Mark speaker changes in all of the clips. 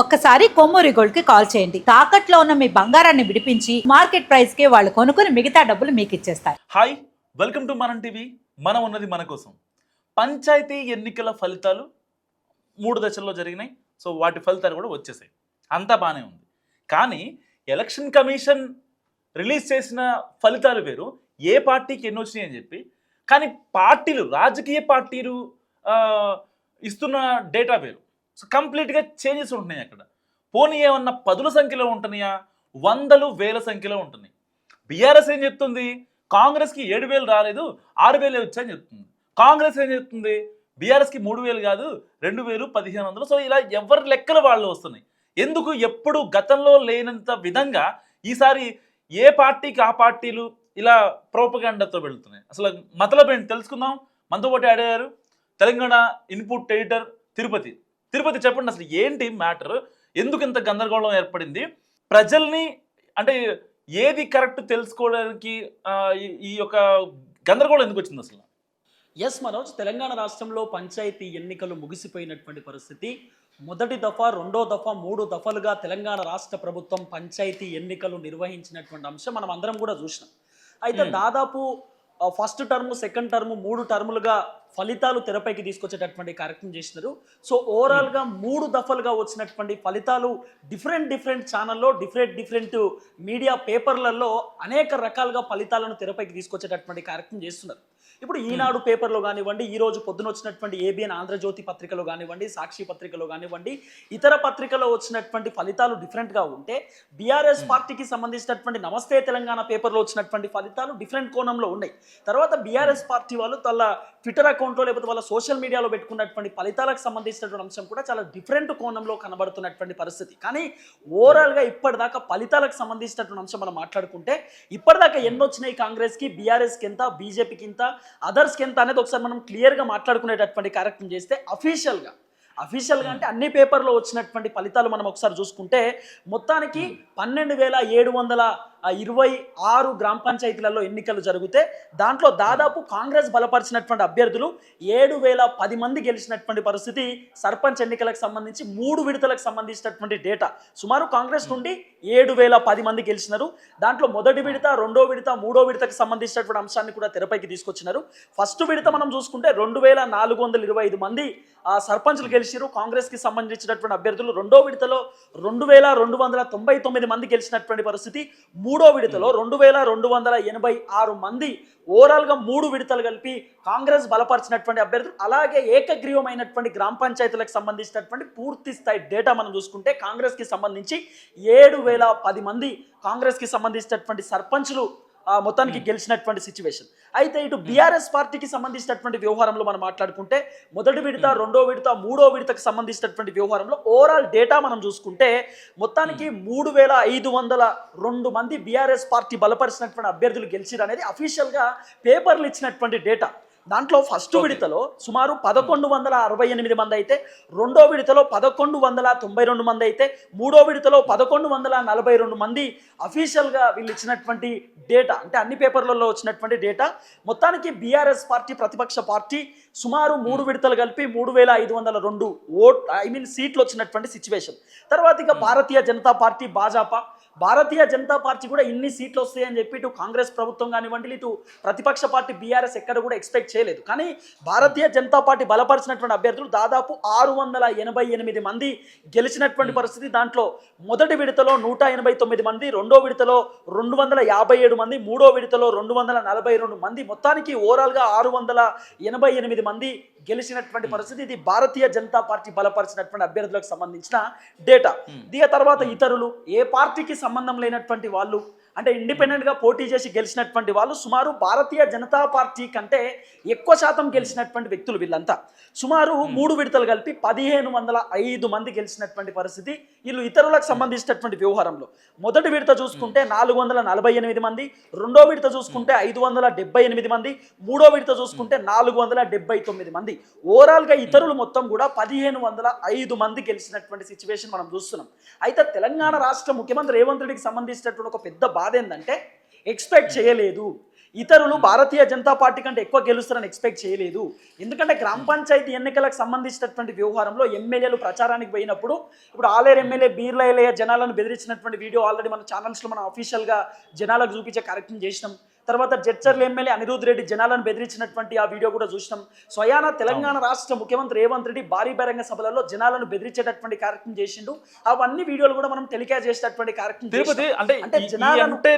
Speaker 1: ఒక్కసారి కొమ్మూరి గోల్డ్కి కాల్ చేయండి. తాకట్లో ఉన్న మీ బంగారాన్ని విడిపించి మార్కెట్ ప్రైస్కి వాళ్ళు కొనుక్కుని మిగతా డబ్బులు మీకు ఇచ్చేస్తారు
Speaker 2: hi welcome to Manam TV. మనం ఉన్నది మన కోసం. పంచాయతీ ఎన్నికల ఫలితాలు మూడు దశల్లో జరిగినాయి. సో వాటి ఫలితాలు కూడా వచ్చేసాయి. అంతా బాగానే ఉంది. కానీ ఎలక్షన్ కమిషన్ రిలీజ్ చేసిన ఫలితాలు వేరు. ఏ పార్టీకి ఎన్ని వచ్చినాయి అని చెప్పి. కానీ పార్టీలు రాజకీయ పార్టీలు ఇస్తున్న డేటా వేరు. సో కంప్లీట్గా చేంజెస్ ఉంటున్నాయి అక్కడ. పోనీ ఏమన్నా పదుల సంఖ్యలో ఉంటున్నాయా? వందలు వేల సంఖ్యలో ఉంటున్నాయి. బీఆర్ఎస్ ఏం చెప్తుంది? కాంగ్రెస్కి ఏడు వేలు రాలేదు ఆరు వేలు వచ్చాయని చెప్తుంది. కాంగ్రెస్ ఏం చెప్తుంది? బీఆర్ఎస్కి మూడు వేలు కాదు రెండు వేలు పదిహేను వందలు. సో ఇలా ఎవరి లెక్కలు వాళ్ళు వస్తున్నాయి. ఎందుకు? ఎప్పుడు గతంలో లేనంత విధంగా ఈసారి ఏ పార్టీకి ఆ పార్టీలు ఇలా ప్రోపగాండాతో వెళుతున్నాయి? అసలు మతలబ్ ఏంటి? తెలుసుకుందాం. మనతో పాటు అడిగారు తెలంగాణ ఇన్పుట్ ఎడిటర్ తిరుపతి. తిరుపతి చెప్పండి అసలు ఏంటి మ్యాటర్ ఎందుకు ఇంత గందరగోళం ఏర్పడింది? ప్రజల్ని అంటే ఏది కరెక్ట్ తెలుసుకోవడానికి ఈ యొక్క గందరగోళం ఎందుకు వచ్చింది అసలు?
Speaker 3: ఎస్ మనోజ్ తెలంగాణ రాష్ట్రంలో పంచాయతీ ఎన్నికలు ముగిసిపోయినటువంటి పరిస్థితి. మొదటి దఫా రెండో దఫా మూడు దఫలుగా తెలంగాణ రాష్ట్ర ప్రభుత్వం పంచాయతీ ఎన్నికలు నిర్వహించినటువంటి అంశం మనం అందరం కూడా చూసినాం. అయితే
Speaker 2: Hmm.
Speaker 3: దాదాపు ఫస్ట్ టర్మ్ సెకండ్ టర్మ్ మూడు టర్ములుగా ఫలితాలు తెరపైకి తీసుకొచ్చేటటువంటి కార్యక్రమం చేసినారు. సో ఓవరాల్గా మూడు దఫలుగా వచ్చినటువంటి ఫలితాలు డిఫరెంట్ డిఫరెంట్ ఛానల్లో డిఫరెంట్ డిఫరెంట్ మీడియా పేపర్లలో అనేక రకాలుగా ఫలితాలను తెరపైకి తీసుకొచ్చేటటువంటి కార్యక్రమం చేస్తున్నారు. ఇప్పుడు ఈనాడు పేపర్లో కానివ్వండి ఈ రోజు పొద్దున వచ్చినటువంటి ఏబిఎన్ ఆంధ్రజ్యోతి పత్రికలో కానివ్వండి సాక్షి పత్రికలో కానివ్వండి ఇతర పత్రికలో వచ్చినటువంటి ఫలితాలు డిఫరెంట్గా ఉంటే బీఆర్ఎస్ పార్టీకి సంబంధించినటువంటి నమస్తే తెలంగాణ పేపర్లో వచ్చినటువంటి ఫలితాలు డిఫరెంట్ కోణంలో ఉన్నాయి. తర్వాత బీఆర్ఎస్ పార్టీ వాళ్ళు తన ట్విట్టర్ అకౌంట్లో లేకపోతే వాళ్ళ సోషల్ మీడియాలో పెట్టుకున్నటువంటి ఫలితాలకు సంబంధించినటువంటి అంశం కూడా చాలా డిఫరెంట్ కోణంలో కనబడుతున్నటువంటి పరిస్థితి. కానీ ఓవరాల్గా ఇప్పటిదాకా ఫలితాలకు సంబంధించినటువంటి అంశం మనం మాట్లాడుకుంటే ఇప్పటిదాకా ఎన్ని వచ్చినాయి కాంగ్రెస్కి బీఆర్ఎస్కి ఎంత బీజేపీకి ఎంత అదర్స్కి ఎంత అనేది ఒకసారి మనం క్లియర్గా మాట్లాడుకునేటటువంటి కార్యక్రమం చేస్తే అఫీషియల్గా. అఫీషియల్గా అంటే అన్ని పేపర్లో వచ్చినటువంటి ఫలితాలు మనం ఒకసారి చూసుకుంటే మొత్తానికి పన్నెండు వేల ఏడు వందల ఇరవై ఆరు గ్రామ పంచాయతీలలో ఎన్నికలు జరిగితే దాంట్లో దాదాపు కాంగ్రెస్ బలపరిచినటువంటి అభ్యర్థులు ఏడు వేల పది మంది గెలిచినటువంటి పరిస్థితి సర్పంచ్ ఎన్నికలకు సంబంధించి మూడు విడతలకు సంబంధించినటువంటి డేటా. సుమారు కాంగ్రెస్ నుండి ఏడు వేల పది మంది గెలిచినారు. దాంట్లో మొదటి విడత రెండో విడత మూడో విడతకు సంబంధించినటువంటి అంశాన్ని కూడా తెరపైకి తీసుకొచ్చినారు. ఫస్ట్ విడత మనం చూసుకుంటే రెండు వేల నాలుగు వందల ఇరవై ఐదు మంది ఆ సర్పంచ్లు గెలిచిరు కాంగ్రెస్కి సంబంధించినటువంటి అభ్యర్థులు రెండో విడతలో రెండు వేల రెండు వందల తొంభై తొమ్మిది మంది గెలిచినటువంటి పరిస్థితి మూడో విడతలో రెండు వేల రెండు వందల ఎనభై ఆరు మంది ఓవరాల్గా మూడు విడతలు కలిపి కాంగ్రెస్ బలపరిచినటువంటి అభ్యర్థులు అలాగే ఏకగ్రీవమైనటువంటి గ్రామ పంచాయతీలకు సంబంధించినటువంటి పూర్తి స్థాయి డేటా మనం చూసుకుంటే కాంగ్రెస్కి సంబంధించి ఏడు వేల పది మంది కాంగ్రెస్కి సంబంధించినటువంటి సర్పంచ్లు మొత్తానికి గెలిచినటువంటి సిచ్యువేషన్ అయితే ఇటు బీఆర్ఎస్ పార్టీకి సంబంధించినటువంటి వ్యవహారంలో మనం మాట్లాడుకుంటే మొదటి విడత రెండో విడత మూడో విడతకు సంబంధించినటువంటి వ్యవహారంలో ఓవరాల్ డేటా మనం చూసుకుంటే మొత్తానికి మూడు వేల ఐదు వందల రెండు మంది బీఆర్ఎస్ పార్టీ బలపరిచినటువంటి అభ్యర్థులు గెలిచిరు అనేది అఫీషియల్గా పేపర్లు ఇచ్చినటువంటి డేటా దాంట్లో ఫస్ట్. విడతలో సుమారు పదకొండు వందల అరవై ఎనిమిది మంది అయితే రెండో విడతలో పదకొండు వందల తొంభై రెండు మంది అయితే మూడో విడతలో పదకొండు వందల నలభై రెండు మంది అఫీషియల్గా వీళ్ళు ఇచ్చినటువంటి డేటా అంటే అన్ని పేపర్లలో వచ్చినటువంటి డేటా మొత్తానికి బీఆర్ఎస్ పార్టీ ప్రతిపక్ష పార్టీ సుమారు మూడు విడతలు కలిపి మూడు వేల ఐదు వందల రెండు ఓట్ ఐ మీన్ సీట్లు వచ్చినటువంటి సిచ్యువేషన్ తర్వాత ఇక భారతీయ జనతా పార్టీ భాజపా. భారతీయ జనతా పార్టీ కూడా ఇన్ని సీట్లు వస్తాయని చెప్పి ఇటు కాంగ్రెస్ ప్రభుత్వం కానివ్వండి ఇటు ప్రతిపక్ష పార్టీ బీఆర్ఎస్ ఎక్కడ కూడా ఎక్స్పెక్ట్ చేయలేదు. కానీ భారతీయ జనతా పార్టీ బలపరిచినటువంటి అభ్యర్థులు దాదాపు ఆరు వందల ఎనభై ఎనిమిది మంది గెలిచినటువంటి పరిస్థితి దాంట్లో. మొదటి విడతలో నూట ఎనభై తొమ్మిది మంది రెండో విడతలో రెండు వందల యాభై ఏడు మంది మూడో విడతలో రెండు వందల నలభై రెండు మంది. మొత్తానికి ఓవరాల్గా ఆరు వందల ఎనభై ఎనిమిది మంది గెలిచినటువంటి పరిస్థితి. ఇది భారతీయ జనతా పార్టీ బలపరిచినటువంటి అభ్యర్థులకు సంబంధించిన డేటా. దీని తర్వాత ఇతరులు ఏ పార్టీకి సంబంధం లేనటువంటి వాళ్ళు అంటే ఇండిపెండెంట్గా పోటీ చేసి గెలిచినటువంటి వాళ్ళు సుమారు భారతీయ జనతా పార్టీ కంటే ఎక్కువ శాతం గెలిచినటువంటి వ్యక్తులు వీళ్ళంతా. సుమారు మూడు విడతలు కలిపి పదిహేను వందల ఐదు మంది గెలిచినటువంటి పరిస్థితి. వీళ్ళు ఇతరులకు సంబంధించినటువంటి వ్యవహారంలో. మొదటి విడత చూసుకుంటే నాలుగు వందల నలభై ఎనిమిది మంది రెండో విడత చూసుకుంటే ఐదు వందల డెబ్బై ఎనిమిది మంది మూడో విడత చూసుకుంటే నాలుగు వందల డెబ్బై తొమ్మిది మంది. ఓవరాల్గా ఇతరులు మొత్తం కూడా పదిహేను వందల ఐదు మంది గెలిచినటువంటి సిచ్యువేషన్ మనం చూస్తున్నాం. అయితే తెలంగాణ రాష్ట్ర ముఖ్యమంత్రి రేవంత్ రెడ్డికి సంబంధించినటువంటి ఒక పెద్ద బాధ ఏంటంటే ఎక్స్పెక్ట్ చేయలేదు. ఇతరులు భారతీయ జనతా పార్టీ కంటే ఎక్కువ గెలుస్తారని ఎక్స్పెక్ట్ చేయలేదు. ఎందుకంటే గ్రామ పంచాయతీ ఎన్నికలకు సంబంధించినటువంటి వ్యవహారంలో ఎమ్మెల్యేలు ప్రచారానికి పోయినప్పుడు ఇప్పుడు ఆలేరు ఎమ్మెల్యే బీర్ల ఎల్లయ్య జనాలను బెదిరించినటువంటి వీడియో ఆల్రెడీ మన ఛానల్స్లో మనం అఫీషియల్గా జనాలకు చూపించే కార్యక్రమం చేసినాం. తర్వాత జడ్చర్ల ఎమ్మెల్యే అనిరుద్ రెడ్డి జనాలను బెదిరించినటువంటి ఆ వీడియో కూడా చూసినాం. స్వయాన తెలంగాణ రాష్ట్ర ముఖ్యమంత్రి రేవంత్ రెడ్డి భారీ బహిరంగ సభలలో జనాలను బెదిరించేటటువంటి కార్యక్రమం చేసిండు. అవన్నీ వీడియోలు కూడా మనం టెలికాస్ట్ చేసేటటువంటి కార్యక్రమం.
Speaker 2: అంటే
Speaker 3: అంటే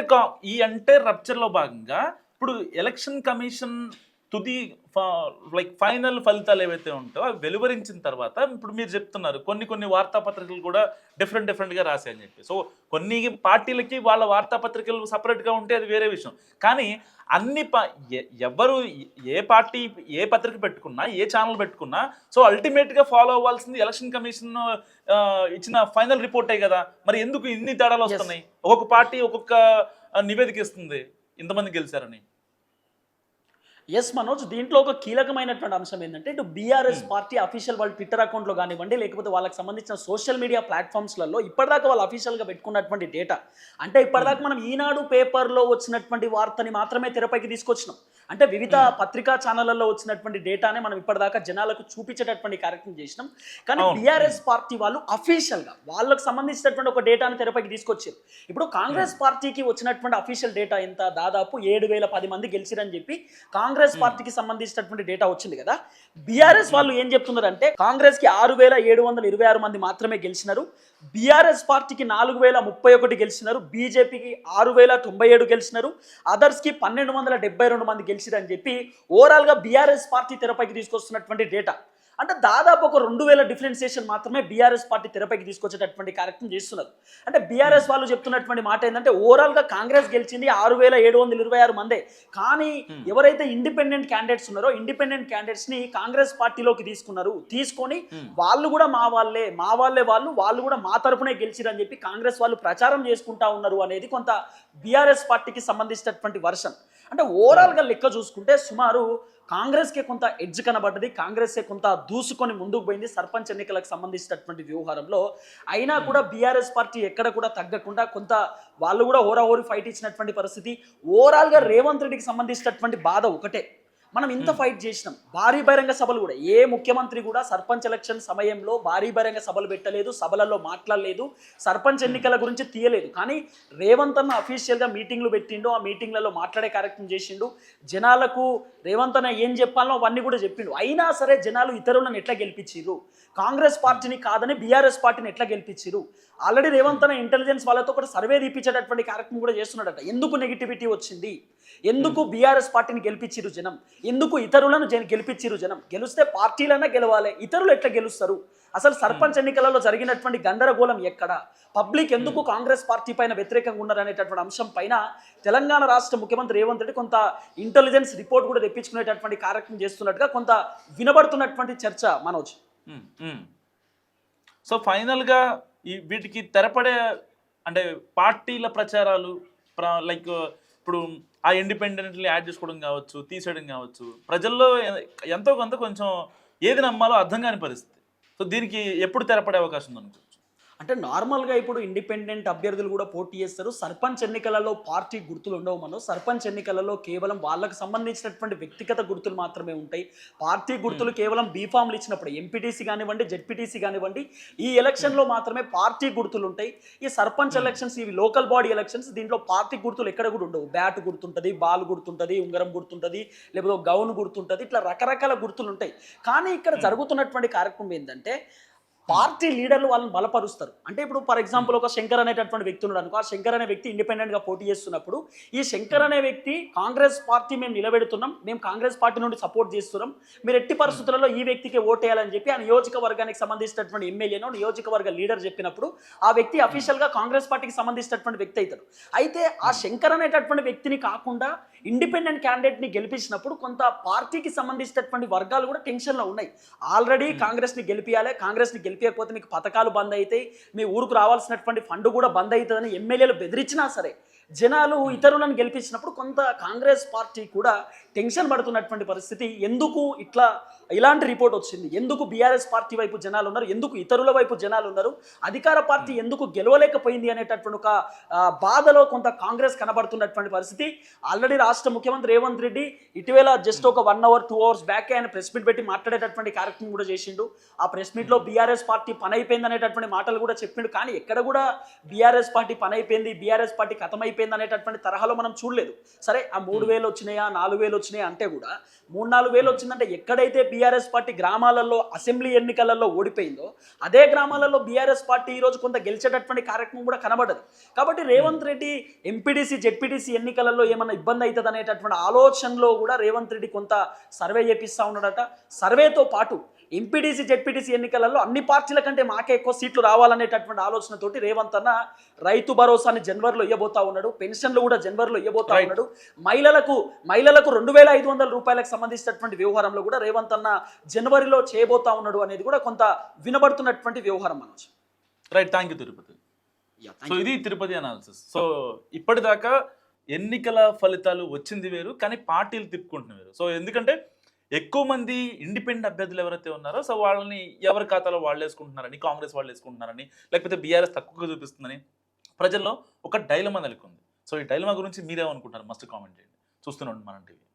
Speaker 2: ఈ ఎంటైర్ రప్చర్లో భాగంగా ఇప్పుడు ఎలక్షన్ కమిషన్ తుది లైక్ ఫైనల్ ఫలితాలు ఏవైతే ఉంటాయో అవి వెలువరించిన తర్వాత ఇప్పుడు మీరు చెప్తున్నారు కొన్ని కొన్ని వార్తాపత్రికలు కూడా డిఫరెంట్ డిఫరెంట్గా రాశాయని చెప్పి. సో కొన్ని పార్టీలకి వాళ్ళ వార్తాపత్రికలు సపరేట్గా ఉంటే అది వేరే విషయం. కానీ అన్ని పా ఎవరు ఏ పార్టీ ఏ పత్రిక పెట్టుకున్నా ఏ ఛానల్ పెట్టుకున్నా సో అల్టిమేట్గా ఫాలో అవ్వాల్సింది ఎలక్షన్ కమిషన్ ఇచ్చిన ఫైనల్ రిపోర్టే కదా. మరి ఎందుకు ఇన్ని తేడాలు వస్తున్నాయి? ఒక్కొక్క పార్టీ ఒక్కొక్క నివేదిక ఇస్తుంది. ఇంతమంది గెలిచారని.
Speaker 3: ఎస్ మనోజ్ దీంట్లో ఒక కీలకమైనటువంటి అంశం ఏంటంటే ఇటు బీఆర్ఎస్ పార్టీ అఫీషియల్ వాళ్ళ ట్విట్టర్ అకౌంట్లో కానివ్వండి లేకపోతే వాళ్ళకి సంబంధించిన సోషల్ మీడియా ప్లాట్ఫామ్స్లలో ఇప్పటిదాకా వాళ్ళు అఫీషియల్గా పెట్టుకున్నటువంటి డేటా అంటే ఇప్పటిదాకా మనం ఈనాడు పేపర్లో వచ్చినటువంటి వార్తని మాత్రమే తెరపైకి తీసుకొచ్చినాం. అంటే వివిధ పత్రికా ఛానళ్ళలో వచ్చినటువంటి డేటానే మనం ఇప్పటిదాకా జనాలకు చూపించేటటువంటి కార్యక్రమం చేసినాం. కానీ. బీఆర్ఎస్ పార్టీ వాళ్ళు అఫీషియల్గా వాళ్ళకు సంబంధించినటువంటి ఒక డేటాను తెరపైకి తీసుకొచ్చారు. ఇప్పుడు కాంగ్రెస్ పార్టీకి వచ్చినటువంటి అఫీషియల్ డేటా ఎంత? దాదాపు ఏడు వేల పది మంది గెలిచిరని చెప్పి కాంగ్రెస్ పార్టీకి సంబంధించినటువంటి డేటా వచ్చింది కదా. బీఆర్ఎస్ వాళ్ళు ఏం చెప్తున్నారంటే కాంగ్రెస్కి ఆరు వేల ఏడు వందల ఇరవై ఆరు మంది మాత్రమే గెలిచినారు. బీఆర్ఎస్ పార్టీకి నాలుగు వేల ముప్పై ఒకటి గెలిచినారు. బీజేపీకి ఆరు వేల తొంభై ఏడు గెలిచినారు. అదర్స్కి పన్నెండు వందల డెబ్బై రెండు మంది గెలిచిరని చెప్పి ఓవరాల్గా బీఆర్ఎస్ పార్టీ తెరపైకి తీసుకొస్తున్నటువంటి డేటా. అంటే దాదాపు ఒక రెండు వేల డిఫరెన్సియేషన్ మాత్రమే బీఆర్ఎస్ పార్టీ తెరపైకి తీసుకొచ్చేటటువంటి కార్యక్రమం చేస్తున్నారు. అంటే బీఆర్ఎస్ వాళ్ళు చెప్తున్నటువంటి మాట ఏంటంటే ఓవరాల్గా కాంగ్రెస్ గెలిచింది ఆరు వేల ఏడు వందల ఇరవై ఆరు మందే. కానీ ఎవరైతే ఇండిపెండెంట్ క్యాండిడేట్స్ ఉన్నారో ఇండిపెండెంట్ క్యాండిడేట్స్ని కాంగ్రెస్ పార్టీలోకి తీసుకున్నారు. తీసుకొని వాళ్ళు కూడా మా వాళ్ళే మా వాళ్ళే వాళ్ళు వాళ్ళు కూడా మా తరపునే గెలిచిరని చెప్పి కాంగ్రెస్ వాళ్ళు ప్రచారం చేసుకుంటా ఉన్నారు అనేది కొంత బీఆర్ఎస్ పార్టీకి సంబంధించినటువంటి వర్షన్. అంటే ఓవరాల్గా లెక్క చూసుకుంటే సుమారు కాంగ్రెస్కే కొంత ఎడ్జ్ కనబడ్డది కాంగ్రెసే కొంత దూసుకొని ముందుకు పోయింది సర్పంచ్ ఎన్నికలకు సంబంధించినటువంటి వ్యవహారంలో. అయినా కూడా బీఆర్ఎస్ పార్టీ ఎక్కడ కూడా తగ్గకుండా కొంత వాళ్ళు కూడా హోరాహోరి ఫైట్ ఇచ్చినటువంటి పరిస్థితి. ఓవరాల్గా రేవంత్ రెడ్డికి సంబంధించినటువంటి బాధ ఒకటే. మనం ఇంత ఫైట్ చేసినాం. భారీ బహిరంగ సభలు కూడా. ఏ ముఖ్యమంత్రి కూడా సర్పంచ్ ఎలక్షన్ సమయంలో భారీ బహిరంగ సభలు పెట్టలేదు సభలలో మాట్లాడలేదు సర్పంచ్ ఎన్నికల గురించి తీయలేదు. కానీ రేవంత్ అన్న అఫీషియల్గా మీటింగ్లు పెట్టిండు ఆ మీటింగ్లలో మాట్లాడే కార్యక్రమం చేసిండు. జనాలకు రేవంత్ అన్న ఏం చెప్పాలో అవన్నీ కూడా చెప్పిండు. అయినా సరే జనాలు ఇతరులను ఎట్లా గెలిపించిర్రు? కాంగ్రెస్ పార్టీని కాదని బీఆర్ఎస్ పార్టీని ఎట్లా గెలిపించిర్రు? ఆల్రెడీ రేవంత్ అన్న ఇంటెలిజెన్స్ వాళ్ళతో కూడా సర్వే తీపించేటటువంటి కార్యక్రమం కూడా చేస్తున్నాడట. ఎందుకు నెగిటివిటీ వచ్చింది? ఎందుకు బీఆర్ఎస్ పార్టీని గెలిపించిరు జనం? ఎందుకు ఇతరులను గెలిపించిరు జనం? గెలిస్తే పార్టీలైనా గెలవాలి ఇతరులు ఎట్లా గెలుస్తారు? అసలు సర్పంచ్ ఎన్నికలలో జరిగినటువంటి గందరగోళం ఎక్కడ? పబ్లిక్ ఎందుకు కాంగ్రెస్ పార్టీ పైన వ్యతిరేకంగా ఉన్నారనేటటువంటి అంశం పైన తెలంగాణ రాష్ట్ర ముఖ్యమంత్రి రేవంత్ రెడ్డి కొంత ఇంటెలిజెన్స్ రిపోర్ట్ కూడా తెప్పించుకునేటటువంటి కార్యక్రమం చేస్తున్నట్టుగా కొంత వినబడుతున్నటువంటి చర్చ మనోజ్.
Speaker 2: సో ఫైనల్గా ఈ వీటికి తెరపడే అంటే పార్టీల ప్రచారాలు ప్ర- లైక్ ఇప్పుడు ఆ ఇండిపెండెంట్ని యాడ్ చేసుకోవడం కావచ్చు తీసేయడం కావచ్చు ప్రజల్లో ఎంతో కొంత కొంచెం ఏది నమ్మాలో అర్థం కాని పరిస్థితి. సో దీనికి ఎప్పుడు తెరపడే అవకాశం ఉంది? అనుకో
Speaker 3: అంటే నార్మల్గా ఇప్పుడు ఇండిపెండెంట్ అభ్యర్థులు కూడా పోటీ చేస్తారు. సర్పంచ్ ఎన్నికలలో పార్టీ గుర్తులు ఉండవు మనం సర్పంచ్ ఎన్నికలలో కేవలం వాళ్ళకు సంబంధించినటువంటి వ్యక్తిగత గుర్తులు మాత్రమే ఉంటాయి. పార్టీ గుర్తులు కేవలం బీఫామ్లు ఇచ్చినప్పుడు ఎంపీటీసీ కానివ్వండి జెడ్పీటీసీ కానివ్వండి ఈ ఎలక్షన్లో మాత్రమే పార్టీ గుర్తులు ఉంటాయి. ఈ సర్పంచ్ ఎలక్షన్స్ ఇవి లోకల్ బాడీ ఎలక్షన్స్ దీంట్లో పార్టీ గుర్తులు ఎక్కడ కూడా ఉండవు. బ్యాట్ గుర్తుంటుంది బాల్ గుర్తుంటుంది ఉంగరం గుర్తుంటుంది లేకపోతే గౌన్ గుర్తుంటుంది ఇట్లా రకరకాల గుర్తులు ఉంటాయి. కానీ ఇక్కడ జరుగుతున్నటువంటి కార్యక్రమం ఏంటంటే పార్టీ లీడర్లు వాళ్ళని బలపరుస్తారు. అంటే ఇప్పుడు ఫర్ ఎగ్జాంపుల్ ఒక శంకర్ అనేటటువంటి వ్యక్తి ఉన్నాడు అనుకో ఆ శంకర్ అనే వ్యక్తి ఇండిపెండెంట్గా పోటీ చేస్తున్నప్పుడు ఈ శంకర్ అనే వ్యక్తి కాంగ్రెస్ పార్టీ మేము నిలబెడుతున్నాం మేము కాంగ్రెస్ పార్టీ నుండి సపోర్ట్ చేస్తున్నాం మీరు ఎట్టి పరిస్థితులలో ఈ వ్యక్తికి ఓటేయాలని చెప్పి ఆ నియోజకవర్గానికి సంబంధించినటువంటి ఎమ్మెల్యేనో నియోజకవర్గ లీడర్ చెప్పినప్పుడు ఆ వ్యక్తి అఫీషియల్గా కాంగ్రెస్ పార్టీకి సంబంధించినటువంటి వ్యక్తి అవుతాడు. అయితే ఆ శంకర్ అనేటటువంటి వ్యక్తిని కాకుండా ఇండిపెండెంట్ క్యాండిడేట్ని గెలిపించినప్పుడు కొంత పార్టీకి సంబంధించినటువంటి వర్గాలు కూడా టెన్షన్లో ఉన్నాయి. ఆల్రెడీ కాంగ్రెస్ని గెలిపియాలి కాంగ్రెస్ని గెలిపించకపోతే మీకు పథకాలు బంద్ అవుతాయి మీ ఊరుకు రావాల్సినటువంటి ఫండ్ కూడా బంద్ అవుతుందని ఎమ్మెల్యేలు బెదిరించినా సరే. జనాలు ఇతరులను గెలిపించినప్పుడు కొంత కాంగ్రెస్ పార్టీ కూడా టెన్షన్ పడుతున్నటువంటి పరిస్థితి. ఎందుకు ఇట్లా ఇలాంటి రిపోర్ట్ వచ్చింది? ఎందుకు బీఆర్ఎస్ పార్టీ వైపు జనాలు ఉన్నారు? ఎందుకు ఇతరుల వైపు జనాలు ఉన్నారు? అధికార పార్టీ ఎందుకు గెలవలేకపోయింది అనేటటువంటి ఒక బాధలో కొంత కాంగ్రెస్ కనబడుతున్నటువంటి పరిస్థితి. ఆల్రెడీ రాష్ట్ర ముఖ్యమంత్రి రేవంత్ రెడ్డి ఇటీవల జస్ట్ ఒక one hour two hours back ఆయన ప్రెస్ మీట్ పెట్టి మాట్లాడేటటువంటి కార్యక్రమం కూడా చేసిండు. ఆ ప్రెస్ మీట్లో బీఆర్ఎస్ పార్టీ పని అయిపోయింది అనేటటువంటి మాటలు కూడా చెప్పిండు. కానీ ఎక్కడ కూడా బీఆర్ఎస్ పార్టీ పని అయిపోయింది బీఆర్ఎస్ పార్టీ కథం అయిపోయింది అనేటటువంటి తరహాలో మనం చూడలేదు. సరే ఆ మూడు వేలు వచ్చినాయా నాలుగు వేలు వచ్చినాయా అంటే కూడా మూడు నాలుగు వేలు వచ్చిందంటే ఎక్కడైతే బీఆర్ఎస్ పార్టీ గ్రామాలలో అసెంబ్లీ ఎన్నికలలో ఓడిపోయిందో అదే గ్రామాలలో బీఆర్ఎస్ పార్టీ ఈ రోజు కొంత గెలిచేటటువంటి కార్యక్రమం కూడా కనబడదు కాబట్టి రేవంత్ రెడ్డి ఎంపీడీసీ జెడ్పీటీసీ ఎన్నికలలో ఏమన్నా ఇబ్బంది అవుతుంది అనేటటువంటి ఆలోచనలో కూడా రేవంత్ రెడ్డి కొంత సర్వే చేపిస్తా ఉన్నాడట. సర్వేతో పాటు ఎంపీడీసీ జెడ్పీటీసీ ఎన్నికలలో అన్ని పార్టీల కంటే మాకే ఎక్కువ సీట్లు రావాలనేటటువంటి ఆలోచనతోటి రేవంత్ అన్న రైతు భరోసాని జనవరిలో ఇవ్వబోతా ఉన్నాడు. పెన్షన్లు కూడా జనవరిలో ఇవ్వబోతా. ఉన్నాడు. మహిళలకు మహిళలకు రెండు వేల ఐదు వందల రూపాయలకు సంబంధించినటువంటి వ్యవహారంలో కూడా రేవంత్ అన్న జనవరిలో చేయబోతా ఉన్నాడు అనేది కూడా కొంత వినబడుతున్నటువంటి వ్యవహారం Manoj
Speaker 2: right thank you Tirupati so ఇది తిరుపతి అనాలిసిస్ సో ఇప్పటిదాకా ఎన్నికల ఫలితాలు వచ్చింది వేరు కానీ పార్టీలు తిప్పుకుంటున్న వేరు. సో ఎందుకంటే ఎక్కువ మంది ఇండిపెండెంట్ అభ్యర్థులు ఎవరైతే ఉన్నారో సో వాళ్ళని ఎవరి ఖాతాలో వాళ్ళు వేసుకుంటున్నారని కాంగ్రెస్ వాళ్ళు వేసుకుంటున్నారని లేకపోతే బీఆర్ఎస్ తక్కువగా చూపిస్తుందని ప్రజల్లో ఒక డైలమా నెలకొంది. సో ఈ డైలమా గురించి మీరేమనుకుంటారు మస్ట్ కామెంట్ చేయండి. చూస్తున్నాం మనం టీవీ.